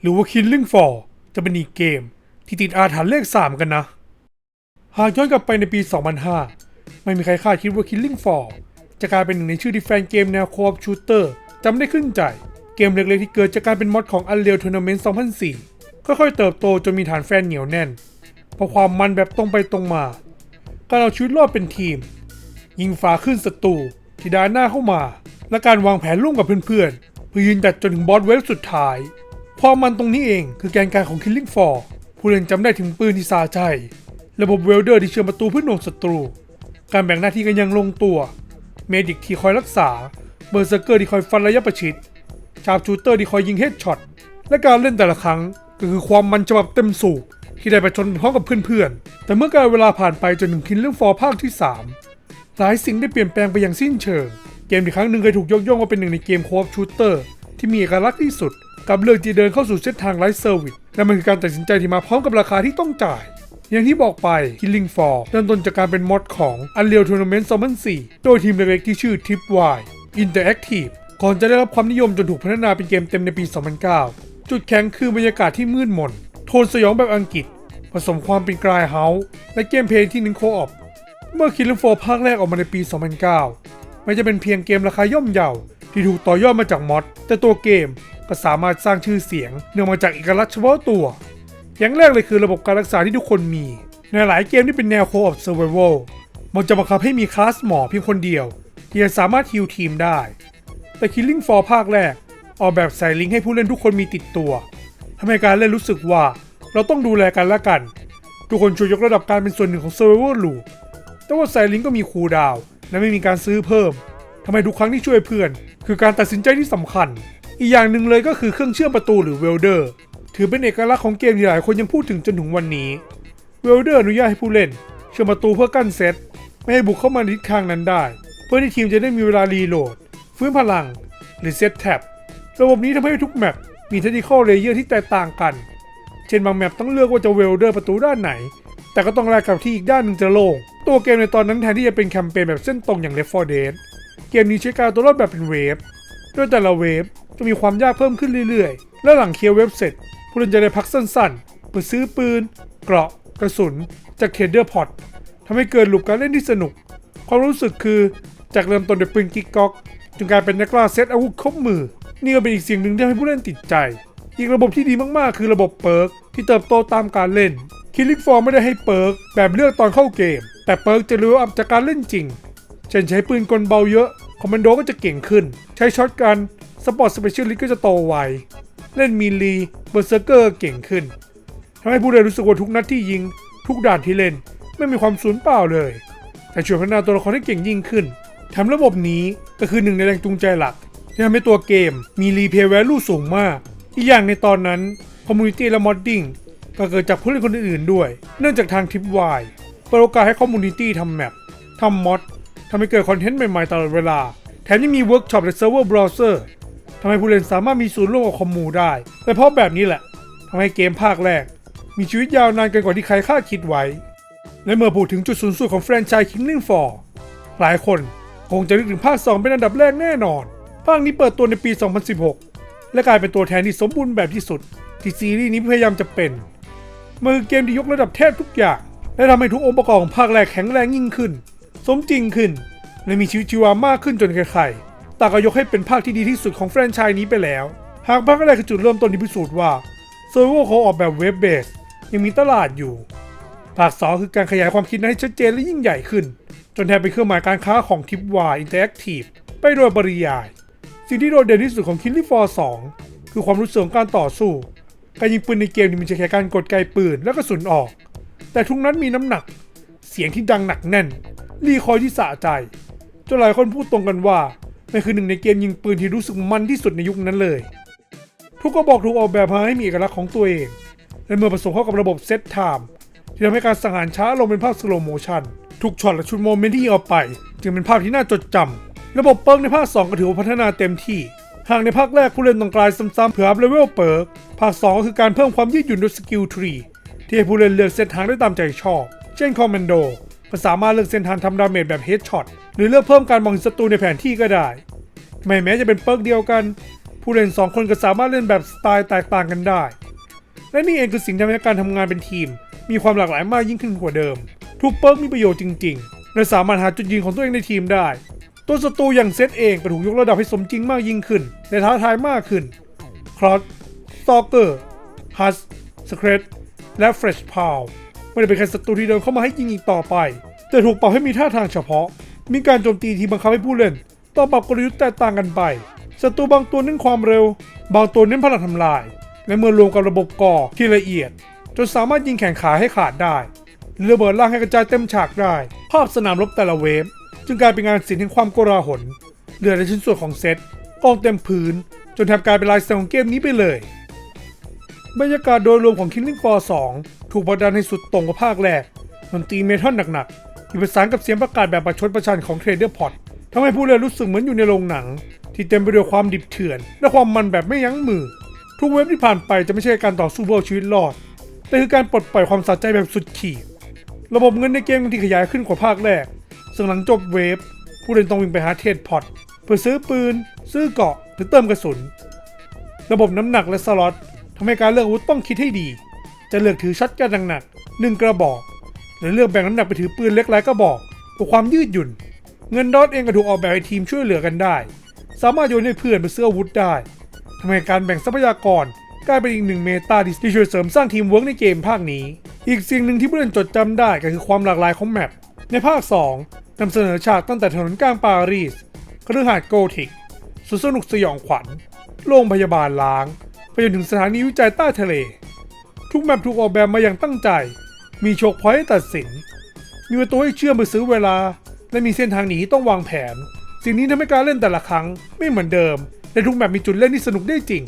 หรือว่า Killing Floor จะเป็นอีกเกมที่ติดอาถรรพ์เลข 3 กันนะ หากย้อนกลับไปในปี 2005 ไม่มีใครคาดคิดว่า Killing Floor จะกลายเป็นหนึ่งในชื่อที่แฟนเกมแนว Co-op Shooter จำได้ขึ้นใจ เกมเล็กๆที่เกิดจากการเป็นมอดของ Unreal Tournament 2004 ค่อยๆเติบโตจนมีฐานแฟนเหนียวแน่น เพราะความมันแบบตรงไปตรงมา การเอาชีวิตรอดเป็นทีม ยิงฝาขึ้นศัตรูที่ด้านหน้าเข้ามา และการวางแผนร่วมกับเพื่อนๆเพื่อยืนหยัดจนถึงบอสเวฟสุดท้าย ความมันตรงนี้เองคือแกนกลารของ Killing Floor ผู้เล่นจำได้ถึงปืนที่สาใจ ระบบเวลเดอร์ที่เชื่อมประตูเพื่อหน่วงศัตรู การแบ่งหน้าที่กันยังลงตัว เมดิกที่คอยรักษา เบอร์เซอร์เกอร์ที่คอยฟันระยะประชิด ชาร์ปชูเตอร์ที่คอยยิงเฮดช็อต และการเล่นแต่ละครั้งก็คือความมันฉบับเต็มสูบที่ได้ไปชนพร้อมกับเพื่อนๆ แต่เมื่อการเวลาผ่านไปจนถึงคินเรื่องฟอร์ภาคที่ 3 หลายสิ่งได้เปลี่ยนแปลงไปอย่างสิ้นเชิง เกมที่ครั้งหนึ่งเคยถูกยกย่องว่าเป็นหนึ่งในเกมโคฟชูเตอร์ที่มีเอกลักษณ์ที่สุด กับเลือกที่เดินเข้าสู่เส้นทางไลฟ์เซอร์วิสและมันคือการตัดสินใจที่มาพร้อมกับราคาที่ต้องจ่าย อย่างที่บอกไป Killing Floor เริ่มต้นจากการเป็นมอดของ Unreal Tournament 2004โดยทีมเล็กๆที่ชื่อ Tripwire Interactive ก่อนจะได้รับความนิยมจนถูกพัฒนาเป็นเกมเต็มในปี 2009 จุดแข็งคือบรรยากาศที่มืดมน โทนสยองแบบอังกฤษ ผสมความเป็นกรายเฮาส์และเกมเพลย์ที่น้นโคออปเมื่อ Killing Floor ภาคแรกออกมาในปี 2009 ไม่จะเป็นเพียงเกมราคาย่อมเยาที่ถูกต่อยอดมาจากมอดแต่ตัวเกม ก็สามารถสร้างชื่อเสียง เนื่องมาจากเอกลักษณ์เฉพาะตัว อย่างแรกเลยคือระบบการรักษาที่ทุกคนมี ในหลายเกมที่เป็นแนว Co-op Survival มันจะบังคับให้มีคลาสหมอเพียงคนเดียวที่จะสามารถฮิลทีมได้ แต่ Killing for ภาคแรก ออกแบบใส่ลิงก์ให้ผู้เล่นทุกคนมีติดตัวทำให้การเล่นรู้สึกว่าเราต้องดูแลกันและกัน ทุกคนช่วยยกระดับการเป็นส่วนหนึ่งของ Survival Loop แต่ว่าไซลิงก็มีคูลดาวและไม่มีการซื้อเพิ่มทำไมทุกครั้งที่ช่วยเพื่อน คือการตัดสินใจที่สำคัญ อีกอย่างหนึ่งเลยก็คือเครื่องเชื่อมประตูหรือเวลเดอร์ถือเป็นเอกลักษณ์ของเกมที่หลายคนยังพูดถึงจนถึงวันนี้เวลเดอร์อนุญาตให้ผู้เล่น เชื่อมประตูเพื่อกั้นเซตไม่ให้บุกเข้ามาในทิศทางนั้นได้ เพื่อที่ทีมจะได้มีเวลารีโหลดฟื้นพลัง หรือเซตแท็บระบบนี้ทำให้ทุกแมปมีเทคนิคอเลเยอร์ที่แตกต่างกัน เช่นบางแมปต้องเลือกว่าจะเวลเดอร์ประตูด้านไหน แต่ก็ต้องแลกกับที่อีกด้านหนึ่งจะโล่งตัวเกมในตอนนั้นแทนที่จะเป็นแคมเปญแบบเส้นตรงอย่าง Left 4 Dead เกมนี้ใช้การตัวรอดแบบเป็นเวฟ โดยแต่ละเวฟจะมีความยากเพิ่มขึ้นเรื่อยๆ และหลังเคลียร์เวฟเสร็จ ผู้เล่นจะได้พักสั้นๆเพื่อซื้อปืน เกราะ กระสุน จากเทรดเดอร์พอตทำให้เกิดลูปการเล่นที่สนุก ความรู้สึกคือจากเริ่มต้นด้วยปืนกิ๊กก๊อกจนกลายเป็นนักล่าเซตอาวุธครบมือ นี่ก็เป็นอีกสิ่งหนึ่งที่ทำให้ผู้เล่นติดใจ อีกระบบที่ดีมากๆ คือระบบเปิร์กที่เติบโตตามการเล่น Killing Floor ไม่ได้ให้เปิร์กแบบเลือกตอนเข้าเกม แต่เปิร์กจะเลือกอัพจากการเล่นจริง เช่นใช้ปืนกลเบาเยอะ คอมมานโดก็จะเก่งขึ้น ใช้ช็อตกันสปอร์ตสเปเชียลิสก็จะโตไว เล่นมีลีเบอร์เซอร์เกอร์เก่งขึ้นทำให้ผู้เล่นรู้สึกว่าทุกนัดที่ยิง ทุกด่านที่เล่นไม่มีความสูญเปล่าเลย แต่ช่วยพัฒนาตัวละครให้เก่งยิ่งขึ้นทำระบบนี้ก็คือหนึ่งในแรงจูงใจหลักที่ทำให้ตัวเกมมีรีเพย์แวลูสูงมาก อีกอย่างในตอนนั้นคอมมูนิตี้และมอดดิ้งก็เกิดจากผู้เล่นคนอื่นๆด้วย เนื่องจากทางทิปวายเปิดโอกาสให้คอมมูนิตี้ทำแมปทำมอด ทำให้เกิดคอนเทนต์ใหม่ๆตลอดเวลา แถมยังมีเวิร์กช็อปในเซิร์ฟเวอร์เบราว์เซอร์ทำให้ผู้เล่นสามารถมีส่วนร่วมกับคอมมูได้แต่เพราะแบบนี้แหละทำให้เกมภาคแรก มีชีวิตยาวนานเกินกว่าที่ใครคาดคิดไว้ และเมื่อพูดถึงจุดสูงสุดของแฟรนไชส์ Killing Floor หลายคนคงจะนึกถึงภาค 2 เป็นอันดับแรกแน่นอน ภาคนี้เปิดตัวในปี 2016 และกลายเป็นตัวแทนที่สมบูรณ์แบบที่สุด ที่ซีรีส์นี้พยายามจะเป็นมันคือเกมที่ยกระดับแทบทุกอย่าง และทำให้ทุกองค์ประกอบของภาคแรกแข็งแรงยิ่งขึ้น สมจริงขึ้น และมีชีวิตชีวามากขึ้นจนใครๆต่างก็ยกให้เป็นภาคที่ดีที่สุดของแฟรนไชส์นี้ไปแล้ว หากภาคแรกคือจุดเริ่มต้นที่พิสูจน์ว่าเซิร์ฟเวอร์เขาออกแบบเว็บเบสยังมีตลาดอยู่ ภาค2คือการขยายความคิดให้ชัดเจนและยิ่งใหญ่ขึ้น จนแทบเป็นเครื่องหมายการค้าของทิปวายอินเตอร์แอคทีฟไปโดยปริยาย สิ่งที่โดดเด่นที่สุดของ Killing Floor 2คือความรู้สึกของการต่อสู้การยิงปืนในเกมนี่มันจะแค่การกดไกปืนแล้วก็สุนออก แต่ทุกนัดมีน้ำหนัก เสียงที่ดังหนักแน่น รีคอยที่สะใจ จนหลายคนพูดตรงกันว่ามันคือหนึ่งในเกมยิงปืนที่รู้สึกมันที่สุดในยุคนั้นเลย ทุกกระบอกถูกออกแบบมาให้มีเอกลักษณ์ของตัวเอง และเมื่อผสมเข้ากับระบบเซตไทม์ที่ทำให้การสังหารช้าลงเป็นภาพสโลโมชันทุกช็อตและชุดโมเมนต์ที่ออกไป จึงเป็นภาพที่น่าจดจำระบบเปิร์กในภาค 2 ก็ถือว่าพัฒนาเต็มที่ หากในภาคแรกผู้เล่นต้องกลายซ้ำๆเพื่ออัพเลเวลเปิร์กภาค 2 ก็คือการเพิ่มความยืดหยุ่นด้วยสกิลทรีที่ให้ผู้เล่นเลือกเส้นทางได้ตามใจชอบ เช่นคอมมานโด ก็สามารถเลือกเส้นทางทำดาเมจแบบเฮดช็อตหรือเลือกเพิ่มการมองเห็นศัตรูในแผนที่ก็ได้ ไม่แม้จะเป็นเปิร์กเดียวกัน ผู้เล่นสองคนก็สามารถเล่นแบบสไตล์แตกต่างกันได้ และนี่เองคือสิ่งที่ทำให้การทำงานเป็นทีม มีความหลากหลายมากยิ่งขึ้นกว่าเดิม ทุกเปิร์กมีประโยชน์จริงๆ และสามารถหาจุดยืนของตัวเองในทีมได้ ตัวศัตรูอย่างเซตเองก็ถูกยกระดับให้สมจริงมากยิ่งขึ้นและท้าทายมากขึ้นครอสสตอเกอร์ฮัสสเครตและเฟรชพาว ไม่ได้เป็นแค่ศัตรูที่เดินเข้ามาให้ยิงอีกต่อไป แต่ถูกปรับให้มีท่าทางเฉพาะ มีการโจมตีที่บังคับให้ผู้เล่นต้องปรับกลยุทธ์แตกต่างกันไปศัตรูบางตัวเน้นความเร็ว บางตัวเน้นพลังทำลาย และเมื่อรวมกับระบบก่อที่ละเอียด จนสามารถยิงแข่งขาให้ขาดได้หรือระเบิดล่างให้กระจายเต็มฉากได้ ภาพสนามรบแต่ละเวฟ จึงกลายเป็นงานศิลป์แห่งความโกลาหลเหลือในชิ้นส่วนของเซตกองเต็มพื้น จนแทบกลายเป็นลายเซ็นของเกมนี้ไปเลย บรรยากาศโดยรวมของ Killing Floor 2 ถูกผลักดันให้สุดตรงกับภาคแรกดนตรีเมทัลหนักๆที่ประสานกับเสียงประกาศแบบประชดประชันของ Trader Pot ทำให้ผู้เล่นรู้สึกเหมือนอยู่ในโรงหนัง ที่เต็มไปด้วยความดิบเถื่อน และความมันแบบไม่ยั้งมือ ทุกเว็บที่ผ่านไปจะไม่ใช่การต่อสู้เพื่อชีวิตรอด แต่คือการปลดปล่อยความสะใจแบบสุดขีด ระบบเงินในเกมที่ขยายขึ้นกว่าภาคแรก ซึ่งหลังจบเวฟผู้เล่นต้องวิ่งไปหาเทรดพอตเพื่อซื้อปืน ซื้อเกาะหรือเติมกระสุน ระบบน้ำหนักและสล็อตทำให้การเลือกอาวุธต้องคิดให้ดี จะเลือกถือช็อตกันหนักๆหนึ่งกระบอก หรือเลือกแบ่งน้ำหนักไปถือปืนเล็กหลายกระบอกเพื่อความยืดหยุ่น เงินดอทเองก็ถูกออกแบบให้ทีมช่วยเหลือกันได้ สามารถโยนให้เพื่อนไปซื้ออาวุธได้ทำให้การแบ่งทรัพยากรกลายเป็นอีกหนึ่งเมตาที่ช่วยเสริมสร้างทีมเวิร์กในเกมภาคนี้ อีกสิ่งหนึ่งที่ผู้เล่นจดจำได้ก็คือความหลากหลายของแมปในภาค 2นำเสนอฉากตั้งแต่ถนนกลางปารีสคฤหาสน์โกธิกสวนสนุกสยองขวัญ โรงพยาบาลล้าง ไปจนถึงสถานีวิจัยใต้ทะเล ทุกแมปถูกออกแบบมาอย่างตั้งใจ มีโชคพอยต์ให้ตัดสิน มีประตูให้เชื่อมไปซื้อเวลา และมีเส้นทางหนีที่ต้องวางแผน สิ่งนี้ทำให้การเล่นแต่ละครั้งไม่เหมือนเดิม และทุกแมปมีจุดเล่นที่สนุกได้จริง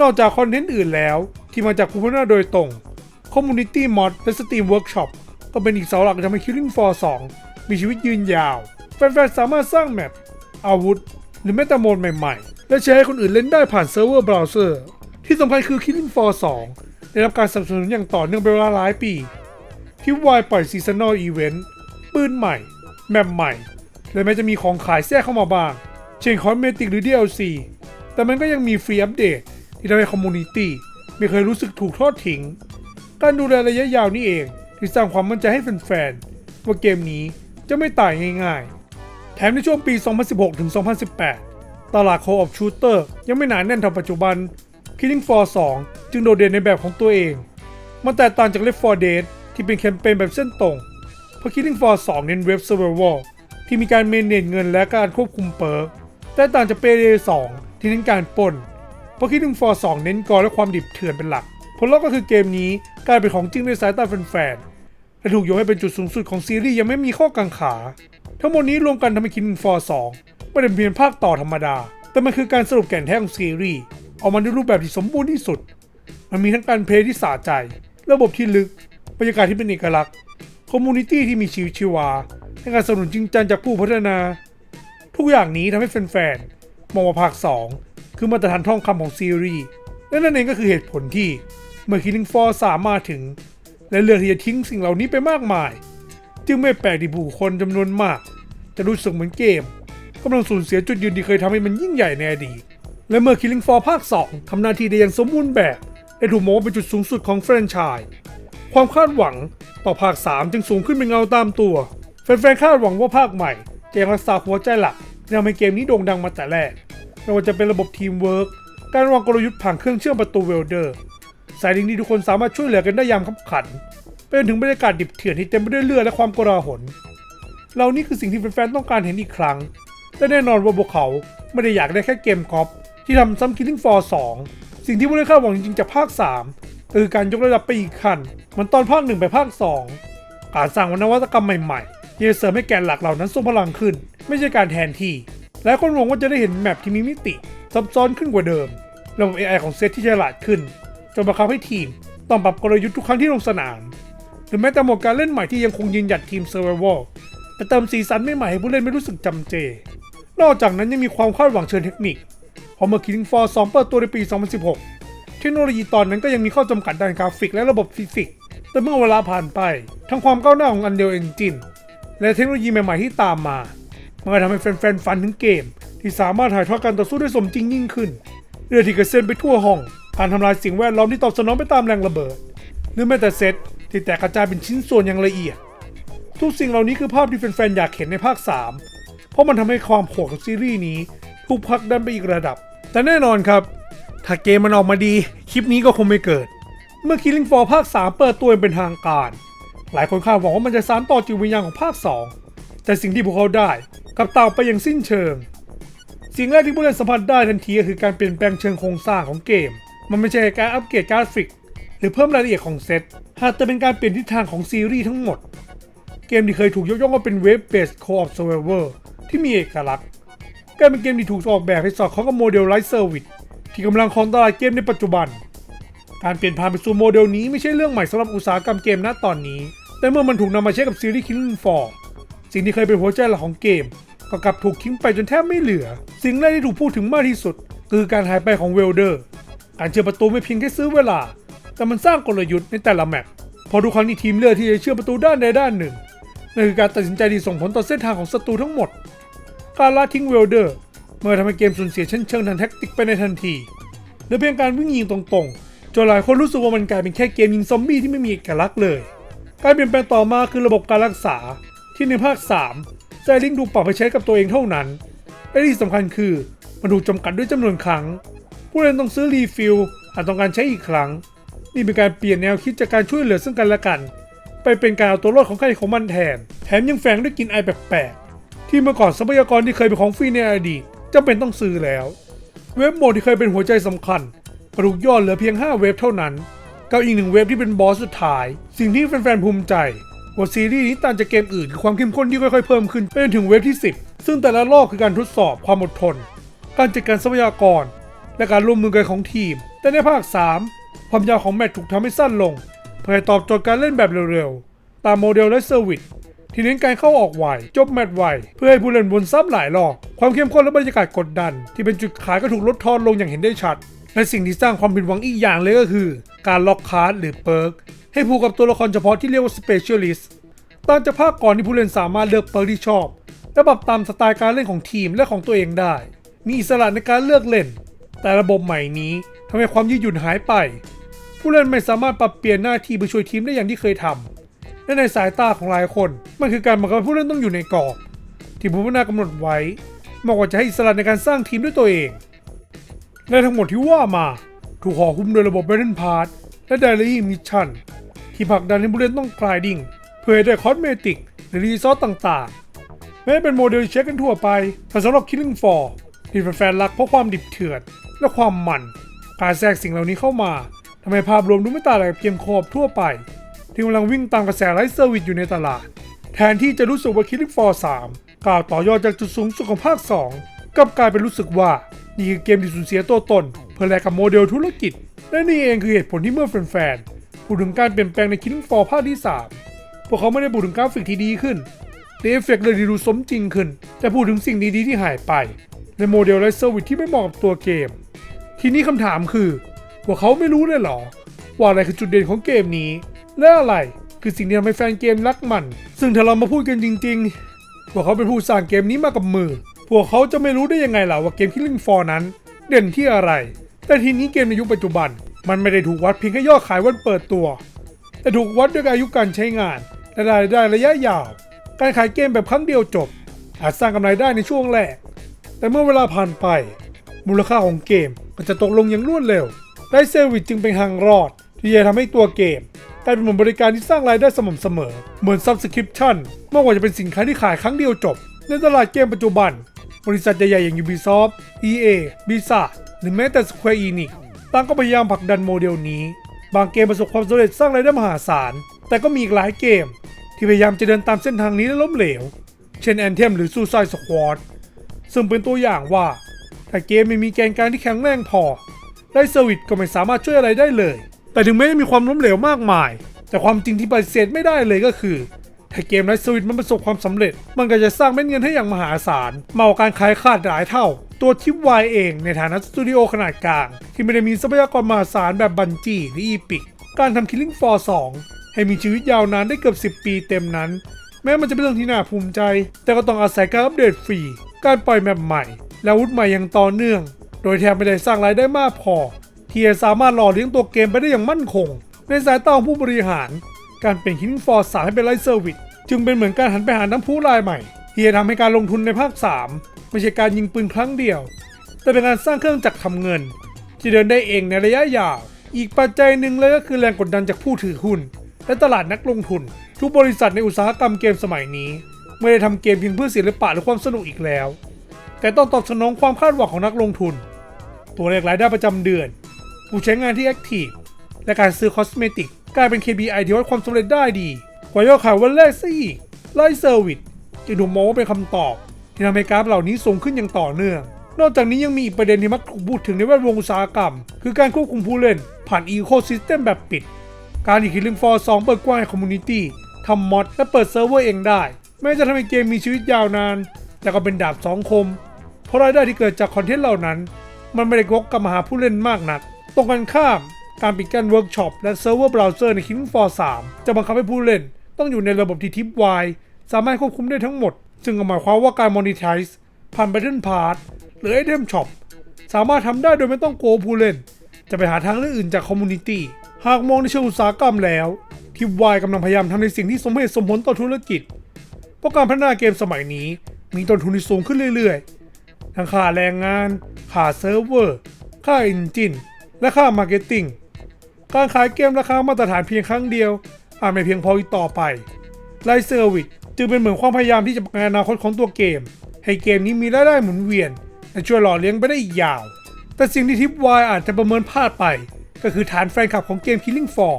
นอกจากคอนเทนต์อื่นแล้ว ที่มาจากคูพนาโดยตรง Community Mod และ Steam Workshop ก็เป็นอีกเสาหลักที่ทำให้ Killing Floor 2 มีชีวิตยืนยาว แฟนๆ สามารถสร้างแมปอาวุธ หรือแม้แต่โหมดใหม่ๆ และแชร์ให้คนอื่นเล่นได้ผ่านเซิร์ฟเวอร์เบราว์เซอร์ ที่สำคัญคือ Killing Floor 2 ได้รับการสนับสนุนอย่างต่อเนื่องเป็นเวลาหลายปีที่วายปล่อยซีซันอลอีเวนต์ปืนใหม่ แมปใหม่ และแม้จะมีของขายแทรกเข้ามาบ้าง เช่นคอสเมติกหรือ DLC แต่มันก็ยังมีฟรีอัปเดต ที่ทำให้คอมมูนิตี้ไม่เคยรู้สึกถูกทอดทิ้ง การดูแลระยะยาวนี่เองที่สร้างความมั่นใจให้แฟนๆว่าเกมนี้จะไม่ตายง่ายๆ แถมในช่วงปี 2016 ถึง 2018 ตลาดโคออฟชูเตอร์ยังไม่หนาแน่นเท่าปัจจุบัน Killing Floor 2 จึงโดดเด่นในแบบของตัวเอง มันแตกต่างจาก Left 4 Dead ที่เป็นแคมเปญแบบเส้นตรงเพราะ Killing Floor 2 เน้นเว็บ Survival ที่มีการเมนเนจเงินและการควบคุมเปิร์กแตกต่างจาก Payday 2 ที่เน้นการปล้นเพราะ Killing Floor 2 เน้นกอและความดิบเถื่อนเป็นหลัก ผลลัพธ์ก็คือเกมนี้กลายเป็นของจริงในสายตาแฟนๆและถูกยกให้เป็นจุดสูงสุดของซีรีส์ยังไม่มีข้อกังขา ทั้งหมดนี้รวมกันทำให้ Killing Floor 2ไม่ได้เป็นเพียงภาคต่อธรรมดา แต่มันคือการสรุปแก่นแท้ของซีรีส์ ออกมาในรูปแบบที่สมบูรณ์ที่สุด มันมีทั้งการเพลย์ที่สะใจ ระบบที่ลึก บรรยากาศที่เป็นเอกลักษณ์ คอมมูนิตี้ที่มีชีวิตชีวา และการสนับสนุนจริงจังจากผู้พัฒนา ทุกอย่างนี้ทำให้แฟนๆ มองว่าภาค 2 คือมาตรฐานท่องคำของซีรีส์และนั่นเองก็คือเหตุผลที่เมื่อ Killing Floor 3มารถึง และเลือกที่จะทิ้งสิ่งเหล่านี้ไปมากมาย จึงไม่แปลกที่ผู้คนจำนวนมาก จะรู้สึกเหมือนเกมกำลังสูญเสียจุดยืนที่เคยทำให้มันยิ่งใหญ่ในอดีต และเมื่อ Killing Floor ภาค 2 ทำหน้าที่ได้อย่างสมบูรณ์แบบและถูกมองว่าเป็นจุดสูงสุดของแฟรนไชส์ความคาดหวังต่อภาค 3 จึงสูงขึ้นเป็นเงาตามตัว แฟนๆคาดหวังว่าภาคใหม่จะยังรักษาหัวใจหลักที่ทำให้เกมนี้โด่งดังมาแต่แรกไม่ว่าจะเป็นระบบทีมเวิร์กการวางกลยุทธ์ผ่านเครื่องเชื่อมประตูเวลเดอร์ สายลิงที่ทุกคนสามารถช่วยเหลือกันได้ยามขับขันไปจนถึงบรรยากาศดิบเถื่อนที่เต็มไปด้วยเลือดและความกลาหลเหล่านี้คือสิ่งที่แฟนๆต้องการเห็นอีกครั้งและแน่นอนว่าพวกเขาไม่ได้อยากได้แค่เกมกอล์ฟ ที่ทำซ้ำ Killing Floor 2 สิ่งที่ผู้เล่นคาดหวังจริงๆจากภาค 3 คือการยกระดับไปอีกขั้นมันตอนภาค 1 ไปภาค2การสร้างนวัตกรรมใหม่ๆที่จะเสริมให้แกนหลักเหล่านั้นทรงพลังขึ้น ไม่ใช่การแทนที่ และคนหวังว่าจะได้เห็นแมปที่มีมิติซับซ้อนขึ้นกว่าเดิมระบบ AI ของเซตที่ฉลาดขึ้นจนบังคับให้ทีมต้องปรับกลยุทธ์ทุกครั้งที่ลงสนาม หรือแม้แต่โหมดการเล่นใหม่ที่ยังคงยืนหยัดทีม Survival แต่เติมสีสันใหม่ๆให้ผู้เล่นไม่รู้สึกจำเจ นอกจากนั้นยังมีความคาดหวังเชิงเทคนิค อเมื่อ Killing Floor 2 เปิดตัวในปี 2016 เทคโนโลยีตอนนั้นก็ยังมีข้อจำกัดด้านกราฟิกและระบบฟิสิกส์ แต่เมื่อเวลาผ่านไป ทั้งความก้าวหน้าของ Unreal Engine และเทคโนโลยีใหม่ๆที่ตามมามันก็ทำให้แฟนๆฝันถึงเกม ที่สามารถถ่ายทอดการต่อสู้ได้สมจริงยิ่งขึ้นเรือที่กระเซ็นไปทั่วห้อง การทำลายสิ่งแวดล้อมที่ตอบสนองไปตามแรงระเบิด หรือแม้แต่เซตที่แตกกระจายเป็นชิ้นส่วนอย่างละเอียด ทุกสิ่งเหล่านี้คือภาพที่แฟนๆ อยากเห็นในภาค 3 เพราะมันทำให้ความโหดของซีรีส์นี้ถูกผลักดันไปอีกระดับ แต่แน่นอนครับ ถ้าเกมมันออกมาดี คลิปนี้ก็คงไม่เกิด เมื่อ Killing Floor ภาค 3 เปิดตัวเป็นทางการ หลายคนคาดหวังว่ามันจะสานต่อจิตวิญญาณของภาค 2 แต่สิ่งที่พวกเขาได้กลับต่างไปอย่างสิ้นเชิง สิ่งแรกที่ผู้เล่นสัมผัสได้ทันทีก็คือการเปลี่ยนแปลงเชิงโครงสร้างของเกม มันไม่ใช่การอัปเกรดกราฟิก หรือเพิ่มรายละเอียดของเซตหากแต่เป็นการเปลี่ยนทิศทางของซีรีส์ทั้งหมด เกมที่เคยถูกยกย่องว่าเป็นเว็บเบสโคอ p เซ r ร์ i ที่มีเอกลักษณ์ กลายเป็นเกมที่ถูกออกแบบให้สอดคล้องกับโมเดลไลฟ์เซอร์วิสที่กำลังครองตลาดเกมในปัจจุบัน การเปลี่ยนผ่านไปสู่โมเดลนี้ไม่ใช่เรื่องใหม่สำหรับอุตสาหกรรมเกมณตอนนี้ แต่เมื่อมันถูกนำมาใช้กับซีรีส์ Killing Floor สิ่งที่เคยเป็นหัวใจหลักของเกม ก็กลับถูกทิ้งไปจนแทบไม่เหลือ สิ่งแรกที่ถูกพูดถึงมากที่สุด คือการหายไปของเวลเดอร์ การเชื่อประตูไม่เพียงแค่ซื้อเวลา แต่มันสร้างกลยุทธ์ในแต่ละแมปพอทุกครั้งที่ทีมเลือกที่จะเชื่อประตูด้านใดด้านหนึ่งนั่นคือการตัดสินใจที่ส่งผลต่อเส้นทางของศัตรูทั้งหมด การละทิ้งเวลเดอร์ เมื่อทำให้เกมสูญเสียชั้นเชิงทางแท็กติกไปในทันทีเหลือเพียงการวิ่งยิงตรงๆจนหลายคนรู้สึกว่ามันกลายเป็นแค่เกมยิงซอมบี้ที่ไม่มีเอกลักษณ์เลย การเปลี่ยนแปลงต่อมาคือระบบการรักษาที่ในภาค3ใจลิงถูกปรับไปใช้กับตัวเองเท่านั้นและที่สำคัญคือมันถูกจำกัดด้วยจำนวนครั้ง ผู้เล่นต้องซื้อรีฟิลหากต้องการใช้อีกครั้ง นี่เป็นการเปลี่ยนแนวคิดจากการช่วยเหลือซึ่งกันและกัน ไปเป็นการเอาตัวรอดของใครของมันแทน แถมยังแฝงด้วยกลินไอแปลก ที่เมื่อก่อนทรัพยากรที่เคยเป็นของฟรีในอดีตจำเป็นต้องซื้อแล้ว เว็บโหมดที่เคยเป็นหัวใจสำคัญกระดูกย่อเหลือเพียง 5 เว็บเท่านั้นกับอีกหนึ่งเว็บที่เป็นบอสสุดท้าย สิ่งที่แฟนๆภูมิใจว่าซีรีส์นี้ต่างจากเกมอื่นคือความเข้มข้นที่ค่อยๆเพิ่มขึ้นไปจนถึงเว็บที่ 10 ซึ่งแต่ละรอบคือการทดสอบความอดทน การจัดการทรัพยากร และการร่วมมือกันของทีม แต่ในภาค 3 ความยาวของแมตช์ถูกทำให้สั้นลงเพื่อตอบโจทย์การเล่นแบบเร็วๆ ตามโมเดลและเซอร์วิส ที่เน้นการเข้าออกไวจบแมตช์ไวเพื่อให้ผู้เล่นวนซ้ำหลายรอบความเข้มข้นและบรรยากาศกดดัน ที่เป็นจุดขายก็ถูกลดทอนลงอย่างเห็นได้ชัด และสิ่งที่สร้างความผิดหวังอีกอย่างเลยก็คือ การล็อกคาร์ดหรือเปิร์กให้ผูกกับตัวละครเฉพาะที่เรียกว่า Specialist ต่างจากภาคก่อนที่ผู้เล่นสามารถเลือกเปิร์กที่ชอบ และปรับตามสไตล์การเล่นของทีมและของตัวเองได้ มีอิสระในการเลือกเล่น แต่ระบบใหม่นี้ทำให้ความยืดหยุ่นหายไป ผู้เล่นไม่สามารถปรับเปลี่ยนหน้าที่ไปช่วยทีมได้อย่างที่เคยทำ และในสายตาของหลายคน มันคือการบังคับผู้เล่นต้องอยู่ในกรอบ ที่ผู้พัฒนากำหนดไว้มากกว่าจะให้อิสระในการสร้างทีมด้วยตัวเอง และทั้งหมดที่ว่ามาถูกห่อหุ้มโดยระบบ Battle Pass และ Daily Mission ที่ผลักดันให้ผู้เล่นต้องกลายดิ่งเพื่อให้ได้คอสเมติกหรือรีซอสต่างๆ แม้เป็นโมเดลเช็คกันทั่วไปแต่สำหรับ Killing Floor ที่แฟนๆรักเพราะความดิบเถื่อนและความมันการแทรกสิ่งเหล่านี้เข้ามาทำให้ภาพรวมดูไม่ต่างอะไรกับเกมโคอบทั่วไป ที่กำลังวิ่งตามกระแสไลฟ์เซอร์วิสอยู่ในตลาด แทนที่จะรู้สึกว่า Killing Floor 3ก้าวต่อยอดจากจุดสูงสุดของภาค 2กลับกลายเป็นรู้สึกว่านี่คือเกมที่สูญเสียตัวตน เพื่อแลกกับโมเดลธุรกิจ และนี่เองคือเหตุผลที่เมื่อแฟนๆพูดถึงการเปลี่ยนแปลงใน Killing Floor ภาคที่ 3 พวกเขาไม่ได้พูดถึงกราฟิกที่ดีขึ้นเอฟเฟกต์เลยดูสมจริงขึ้น แต่พูดถึงสิ่งดีๆที่หายไปในโมเดลและเซอร์วิสที่ไม่เหมาะกับตัวเกม ทีนี้คำถามคือพวกเขาไม่รู้เลยเหรอ ว่าอะไรคือจุดเด่นของเกมนี้ และอะไรคือสิ่งที่ทำให้แฟนเกมรักมัน ซึ่งถ้าเรามาพูดกันจริงๆพวกเขาเป็นผู้สร้างเกมนี้มากับมือ พวกเขาจะไม่รู้ได้ยังไงล่ะว่าเกม Killing Floor นั้น เด่นที่อะไร แต่ทีนี้เกมในยุคปัจจุบัน มันไม่ได้ถูกวัดเพียงแค่ยอดขายวันเปิดตัว แต่ถูกวัดด้วยอายุการใช้งานและรายได้ระยะยาว การขายเกมแบบครั้งเดียวจบ อาจสร้างกำไรได้ในช่วงแรก แต่เมื่อเวลาผ่านไป มูลค่าของเกมก็จะตกลงอย่างรวดเร็วไลเซอร์วิสจึงเป็นทางรอด ที่จะทำให้ตัวเกม กลายเป็นเหมือนบริการที่สร้างรายได้สม่ำเสมอ เหมือน Subscription มากกว่าจะเป็นสินค้าที่ขายครั้งเดียวจบ ในตลาดเกมปัจจุบัน บริษัทใหญ่ๆอย่าง Ubisoft, EA, Blizzard หรือแม้แต่ Square Enix ต่างก็พยายามผลักดันโมเดลนี้ บางเกมประสบความสำเร็จสร้างรายได้มหาศาล แต่ก็มีอีกหลายเกม ที่พยายามจะเดินตามเส้นทางนี้และล้มเหลว เช่น Anthem หรือ Suicide Squad ซึ่งเป็นตัวอย่างว่าถ้าเกมไม่มีแกนกลารที่แข็งแรงพอไลฟ์เซอร์วิสก็ไม่สามารถช่วยอะไรได้เลย แต่ถึงแม้จะมีความล้มเหลวมากมาย แต่ความจริงที่ปฏิเสธไม่ได้เลยก็คือ ถ้าเกมไลฟ์เซอร์วิสมันประสบความสำเร็จ มันก็จะสร้างเม็ดเงินให้อย่างมหาศาลมากกว่าการขายขาดหลายเท่า ตัวทิปวายเองในฐานะสตูดิโอขนาดกลาง ที่ไม่ได้มีทรัพยากรมหาศาลแบบบันจีหรืออีพิกการทำ Killing Floor 2 ให้มีชีวิตยาวนานได้เกือบ 10 ปีเต็มนั้น แม้มันจะเป็นเรื่องที่น่าภูมิใจ แต่ก็ต้องอาศัยการอัปเดตฟรี การปล่อยแมปใหม่ และวุธใหม่อย่างต่อเนื่อง โดยแทบไม่ได้สร้างรายได้มากพอ ที่จะสามารถหล่อเลี้ยงตัวเกมไปได้อย่างมั่นคง ในสายตาของผู้บริหาร การเปลี่ยน Killing Floor 3ให้เป็นไลฟ์เซอร์วิสจึงเป็นเหมือนการหันไปหาน้ำพุรายใหม่ ที่จะทำให้การลงทุนในภาค 3 ไม่ใช่การยิงปืนครั้งเดียว แต่เป็นการสร้างเครื่องจักรทำเงิน ที่เดินได้เองในระยะยาว อีกปัจจัยหนึ่งเลยก็คือแรงกดดันจากผู้ถือหุ้น และตลาดนักลงทุน ทุกบริษัทในอุตสาหกรรมเกมสมัยนี้ ไม่ได้ทำเกมเพียงเพื่อศิลปะหรือความสนุกอีกแล้ว แต่ต้องตอบสนองความคาดหวังของนักลงทุน ตัวเลขรายได้ประจำเดือน ผู้ใช้งานที่แอคทีฟและการซื้อคอสเมติกกลายเป็น KPI ที่วัดความสำเร็จได้ดี กว่ายอดขายวันแรกซะอีกไลฟ์เซอร์วิสจึงถูกมองว่าเป็นคำตอบ ที่ทำให้กราฟเหล่านี้สูงขึ้นอย่างต่อเนื่อง นอกจากนี้ยังมีอีกประเด็นที่มักถูกพูดถึงในแวดวงอุตสาหกรรม คือการควบคุมผู้เล่น ผ่านอีโคซิสเต็มแบบปิด การที่ Killing Floor 2เปิดกว้างให้คอมมูนิตี้ทำมอดและเปิดเซิร์ฟเวอร์เองได้ แม้จะทำให้เกมมีชีวิตยาวนาน แต่ก็เป็นดาบสองคม เพราะรายได้ที่เกิดจากคอนเทนต์เหล่านั้น มันไม่ได้งกกลับมาหาผู้เล่นมากนัก ตรงกันข้าม การปิดกั้นเวิร์กช็อปและเซิร์ฟเวอร์เบราว์เซอร์ใน Killing Floor 3จะบังคับให้ผู้เล่น ต้องอยู่ในระบบที่ทิปไวสามารถควบคุมได้ทั้งหมด ซึ่งหมายความว่าการ monetize ผ่าน Battle Pass หรือ Item Shop สามารถทำได้โดยไม่ต้องโกวผู้เล่น จะไปหาทางเลือกอื่นจากคอมมูนิตี้หากมองในเชิงอุตสาหกรรมแล้วทิปไวกำลังพยายามทำในสิ่งที่สมเหตุสมผลต่อธุรกิจเพราะการพัฒนาเกมสมัยนี้มีต้นทุนที่สูงขึ้นเรื่อยๆ ทั้งค่าแรงงาน ค่าเซิร์ฟเวอร์ ค่าอินจิน และค่ามาร์เก็ตติ้งการขายเกมราคามาตรฐานเพียงครั้งเดียว อาจไม่เพียงพออีกต่อไปไลฟ์เซอร์วิสจึงเป็นเหมือนความพยายามที่จะประกันอนาคตของตัวเกม ให้เกมนี้มีรายได้หมุนเวียน และช่วยหล่อเลี้ยงไปได้อีกยาว แต่สิ่งที่ทิปวายอาจจะประเมินพลาดไป ก็คือฐานแฟนคลับของเกม Killing Floor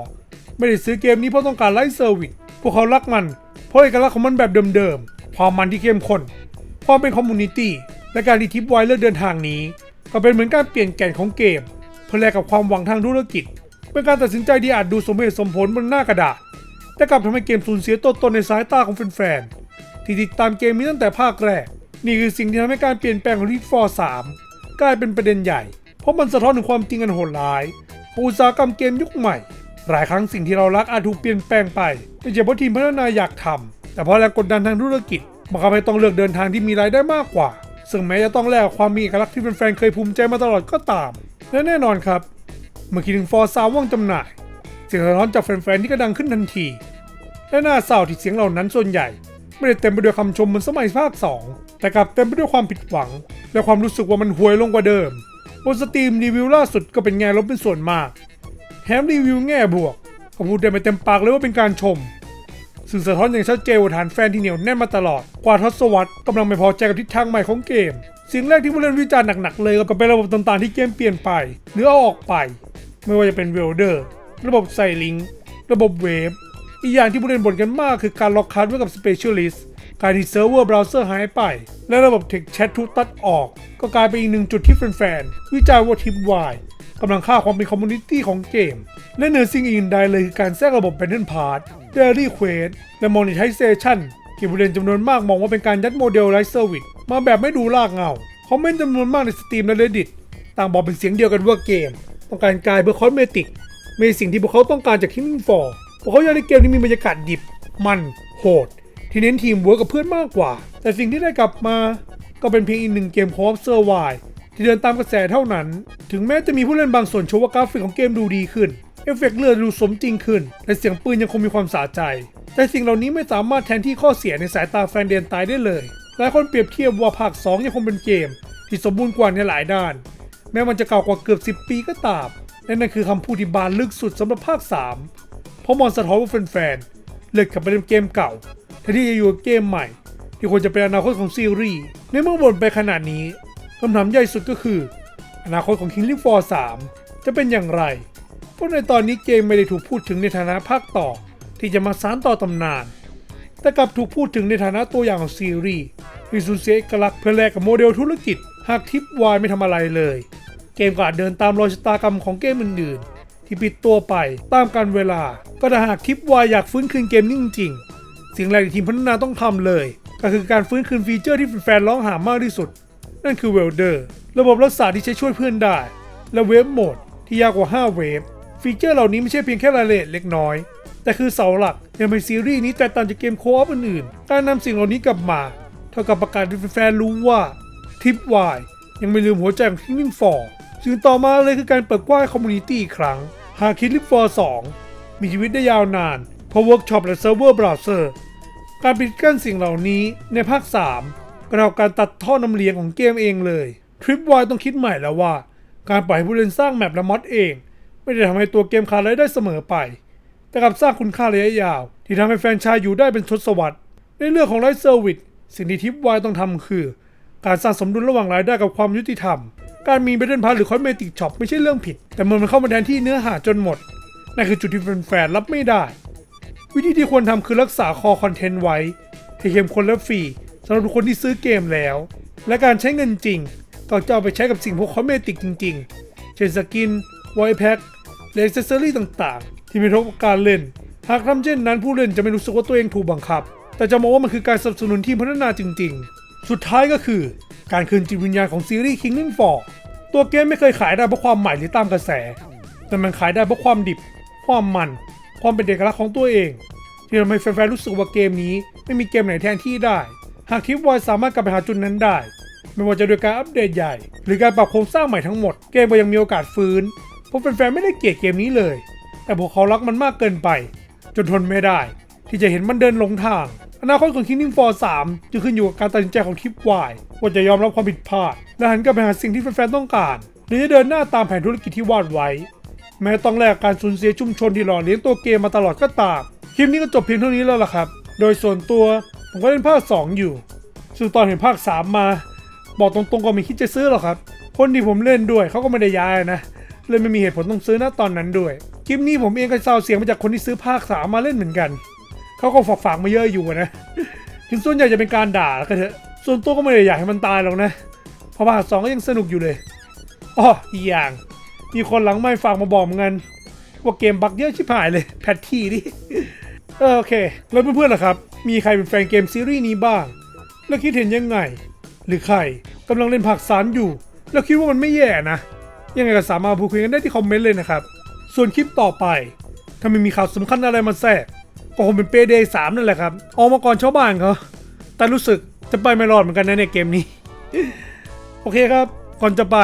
ไม่ได้ซื้อเกมนี้เพราะต้องการไลฟ์เซอร์วิสพวกเขารักมัน เพราะเอกลักษณ์ของมันแบบเดิมๆความมันที่เข้มข้นความเป็นคอมมูนิตี้และการที่ทิปไวเลือกเดินทางนี้ ก็เป็นเหมือนการเปลี่ยนแก่นของเกม อแลกกับความหวังทางธุรกิจ เป็นการตัดสินใจที่อาจดูสมเหตุสมผลบนหน้ากระดาษ แต่กลับทำให้เกมสูญเสียตัวตนในสายตาของแฟนๆที่ติดตามเกมนี้ตั้งแต่ภาคแรก นี่คือสิ่งที่ทำให้การเปลี่ยนแปลงของ Hit for 3กลายเป็นประเด็นใหญ่ เพราะมันสะท้อนถึงความจริงอันโหดร้ายของอุตสาหกรรมเกมยุคใหม่ หลายครั้งสิ่งที่เรารักอาจถูกเปลี่ยนแปลงไปไม่ใช่เพราะทีมพัฒนาอยากทำแต่เพราะแรงกดดันทางธุรกิจบังคับให้ต้องเลือกเดินทางที่มีรายได้มากกว่า ซึ่งแม้จะต้องแลกความมีเอกลักษณ์ที่แฟนๆเคยภูมิใจมาตลอดก็ตาม และแน่นอนครับ เมื่อคิดถึงฟอร์ซาว่างจำหน่าย เสียงสะท้อนจากแฟนๆที่ก็ดังขึ้นทันที และน่าเศร้าที่เสียงเหล่านั้นส่วนใหญ่ ไม่ได้เต็มไปด้วยคำชมเหมือนสมัยภาค 2 แต่กลับเต็มไปด้วยความผิดหวัง และความรู้สึกว่ามันห่วยลงกว่าเดิมบนสตรีมรีวิวล่าสุดก็เป็นแง่ลบเป็นส่วนมากแถมรีวิวแง่บวกก็พูดได้ไม่เต็มปากเลยว่าเป็นการชมซึ่งสะท้อนอย่างชัดเจนว่าฐานแฟนที่เหนียวแน่นมาตลอด กว่าทศวรรษกำลังไม่พอใจกับทิศทางใหม่ของเกม สิ่งแรกที่ผู้เล่นวิจารณ์หนักๆเลยก็เป็นระบบต่างๆที่เกมเปลี่ยนไป หรือเอาออกไป ไม่ว่าจะเป็นเวลเดอร์ ระบบใส่ลิงระบบเวฟ อีกอย่างที่ผู้เล่นบ่นกันมากคือการล็อกคัสไว้กับ Specialist การที่เซิร์ฟเวอร์เบราว์เซอร์หายไป และระบบ Text Chat ทุกตัดออก ก็กลายเป็นอีกหนึ่งจุดที่แฟนๆวิจารณ์ว่าทิปวายกำลังฆ่าความเป็นคอมมูนิตี้ของเกม และเหนือสิ่งอื่นใดเลยคือการแทรกระบบ Battle Pass Daily Quest และ Monetization ที่ผู้เล่นจำนวนมากมองว่าเป็นการยัดโมเดลไลฟ์เซอร์วิสมาแบบไม่ดูลากเงาคอมเมนต์จำนวนมากในสตรีมและ Reddit ต่างบอกเป็นเสียงเดียวกันว่าเกม ต้องการกลายเพื่อคอสเมติกมีสิ่งที่พวกเขาต้องการจาก Killing Floor พวกเขาอยากได้เกมที่มีบรรยากาศดิบ มันโหด ที่เน้นทีมเวิร์กกับเพื่อนมากกว่า แต่สิ่งที่ได้กลับมาก็เป็นเพียงอีกหนึ่งเกมคอฟเซอร์ไวที่เดินตามกระแสเท่านั้น ถึงแม้จะมีผู้เล่นบางส่วนโชว์ว่ากราฟิกของเกมดูดีขึ้น เอฟเฟกต์เลือดดูสมจริงขึ้น และเสียงปืนยังคงมีความสะใจ แต่สิ่งเหล่านี้ไม่สามารถแทนที่ข้อเสียในสายตาแฟนเดนตายได้เลยหลายคนเปรียบเทียบว่าภาค 2 ยังคงเป็นเกม ที่สมบูรณ์กว่าในหลายด้าน แม้มันจะเก่ากว่าเกือบ 10 ปีก็ตามและนั่นคือคำพูดที่บานลึกสุดสำหรับภาค 3 เพราะมอนสะท้อนว่าแฟนๆเลือกกลับไปเล่นเกมเก่าแทนที่จะอยู่กับเกมใหม่ ที่ควรจะเป็นอนาคตของซีรีส์ในเมื่อบ่นไปขนาดนี้คำถามใหญ่สุดก็คือ อนาคตของ Killing Floor 3 จะเป็นอย่างไร เพราะในตอนนี้เกมไม่ได้ถูกพูดถึงในฐานะภาคต่อ ที่จะมาสานต่อตำนาน แต่กลับถูกพูดถึงในฐานะตัวอย่างของซีรีส์ที่สูญเสียเอกลักษณ์เพื่อแลกกับโมเดลธุรกิจ หากทิปวายไม่ทำอะไรเลย เกมก็อาจเดินตามรอยชะตากรรมของเกมอื่นๆ ที่ปิดตัวไปตามการเวลา ก็ถ้าหากทิปวายอยากฟื้นคืนเกมนี้จริงๆสิ่งแรกที่ทีมพัฒนาต้องทำเลย ก็คือการฟื้นคืนฟีเจอร์ที่แฟนๆร้องหามากที่สุด นั่นคือเวลเดอร์ระบบรักษาที่ใช้ช่วยเพื่อนได้ และเวฟโหมดที่ยากกว่า 5 เวฟ ฟีเจอร์เหล่านี้ไม่ใช่เพียงแค่รายละเอียดเล็กน้อย แต่คือเสาหลักยังเป็นซีรีส์นี้แตกต่างจากเกมโคออฟอื่นๆ การนำสิ่งเหล่านี้กลับมา เท่ากับประกาศให้แฟนๆรู้ว่าทิปวายยังไม่ลืมหัวใจของ Killing Floor สิ่งต่อมาเลยคือการเปิดกว้างคอมมูนิตี้อีกครั้ง หาก Killing Floor 2 มีชีวิตได้ยาวนาน เพราะเวิร์กช็อปและเซิร์ฟเวอร์เบราว์เซอร์การปิดกั้นสิ่งเหล่านี้ในภาค 3ก็เท่าการตัดท่อน้ำเลี้ยงของเกมเองเลยทริปวายต้องคิดใหม่แล้วว่า การปล่อยให้ผู้เล่นสร้างแมปและมอดเอง ไม่ได้ทำให้ตัวเกมขาดรายได้เสมอไป แต่กลับสร้างคุณค่าระยะยาว ที่ทำให้แฟนชายอยู่ได้เป็นทศวรรษ ในเรื่องของไลฟ์เซอร์วิสสิ่งที่ทิปวายต้องทำคือ การสร้างสมดุลระหว่างรายได้กับความยุติธรรม การมีเบดเดนพาร์หรือคอสเมติกช็อปไม่ใช่เรื่องผิด แต่มันเข้ามาแทนที่เนื้อหาจนหมดนั่นคือจุดที่แฟนๆรับไม่ได้ วิธีที่ควรทำคือรักษาคอคอนเทนต์ไว้ให้เข้มข้นและฟรีสำหรับคนที่ซื้อเกมแล้ว และการใช้เงินจริงก็จะเอาไปใช้กับสิ่งพวกคอสเมติกจริง ๆ เช่นสกินไวแพ็ค และอ c เซอรี่ต่างๆ ที่ม่ทบกับการเล่น หากทำเช่นนั้นผู้เล่นจะไม่รู้สึกว่าตัวเองถูกบังคับ แต่จะมองว่ามันคือการสนับสนุนทีมพัฒนาจริง ๆ สุดท้ายก็คือ การคืนจิตวิญญาณของซีรีส์ Kingdom Fall ตัวเกมไม่เคยขายได้เพราะความใหม่หรือตามกระแส แต่มันขายได้เพราะความดิบ ความมัน ความเป็นเอกลักษณ์ของตัวเอง ที่ทำให้แฟนๆรู้สึกว่าเกมนี้ไม่มีเกมไหนแทนที่ได้ หากทิปวอยสามารถกลับไปหาจุดนั้นได้ ไม่ว่าจะด้วยการอัปเดตใหญ่ หรือการปรับโครงสร้างใหม่ทั้งหมด เกมก็ยังมีโอกาสฟื้น ราะแฟนๆไม่ได้เกลียดเกมนี้เลย แต่พวกเขารักมันมากเกินไป จนทนไม่ได้ ที่จะเห็นมันเดินหลงทาง อนาคตของ Kingdom Fall 3 จะขึ้นอยู่กับการตัดสินใจของทิปวายว่าจะยอมรับความผิดพลาด และหันกลับไปหาสิ่งที่แฟนๆต้องการ หรือจะเดินหน้าตามแผนธุรกิจที่วาดไว้ แม้ต้องแลกการสูญเสียชุมชนที่หล่อเลี้ยงตัวเกมมาตลอดก็ตามคลิปนี้ก็จบเพียงเท่านี้แล้วล่ะครับ โดยส่วนตัวผมก็เล่นภาค 2 อยู่ ซึ่งตอนเห็นภาค 3 มา บอกตรงๆก็ไม่คิดจะซื้อหรอกครับ คนที่ผมเล่นด้วยเขาก็ไม่ได้ย้ายนะ เลยไม่มีเหตุผลต้องซื้อณตอนนั้นด้วย คลิปนี้ผมเองก็เศร้าเสียงมาจากคนที่ซื้อภาค3มมาเล่นเหมือนกัน เขาก็ฝากฝากมาเยอะอยู่นะ ถึงส่วนใหญ่จะเป็นการด่าแล้วก็เถอะ ส่วนตัวก็ไม่ได้อยากให้มันตายหรอกนะ เพราะภาคสองก็ยังสนุกอยู่เลยอ๋ออีกอย่าง มีคนหลังไม่ฝากมาบอกเหมือนกันว่าเกมบักเยอะชิบหายเลยแพทที่ดิเออโอเค แล้วเพื่อนๆล่ะครับ มีใครเป็นแฟนเกมซีรีส์นี้บ้าง แล้วคิดเห็นยังไง หรือใครกำลังเล่นผักสารอยู่ แล้วคิดว่ามันไม่แย่นะ ยังไงก็สามารถพูดคุยกันได้ที่คอมเมนต์เลยนะครับ ส่วนคลิปต่อไป ถ้าไม่มีข่าวสำคัญอะไรมาแทรกก็คงเป็นเปเดย์สามนั่นแหละครับ ออกมาก่อนชาวบ้านเขาแต่รู้สึกจะไปไม่รอดเหมือนกันนะในเกมนี้ โอเคครับ ก่อนจะไป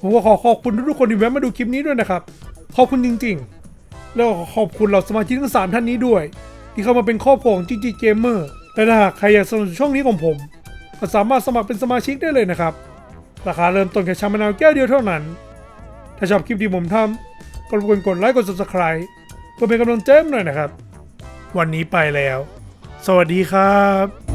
ผมก็ขอขอบคุณทุกๆคนที่แวะมาดูคลิปนี้ด้วยนะครับ ขอบคุณจริงๆ แล้วก็ขอบคุณเราสมาชิกทั้งสามท่านนี้ด้วย ที่เข้ามาเป็นครอบครัวของ GG Gamer แต่ถ้าหากใครอยากสนับสนุนช่องนี้ของผม ก็สามารถสมัครเป็นสมาชิกได้เลยนะครับ ราคาเริ่มต้นแค่ชามะนาวแก้วเดียวเท่านั้น ถ้าชอบคลิปที่ผมทำก็รบกวนกดไลค์กด subscribe เพื่อเป็นกำลังใจมหน่อยนะครับ วันนี้ไปแล้ว สวัสดีครับ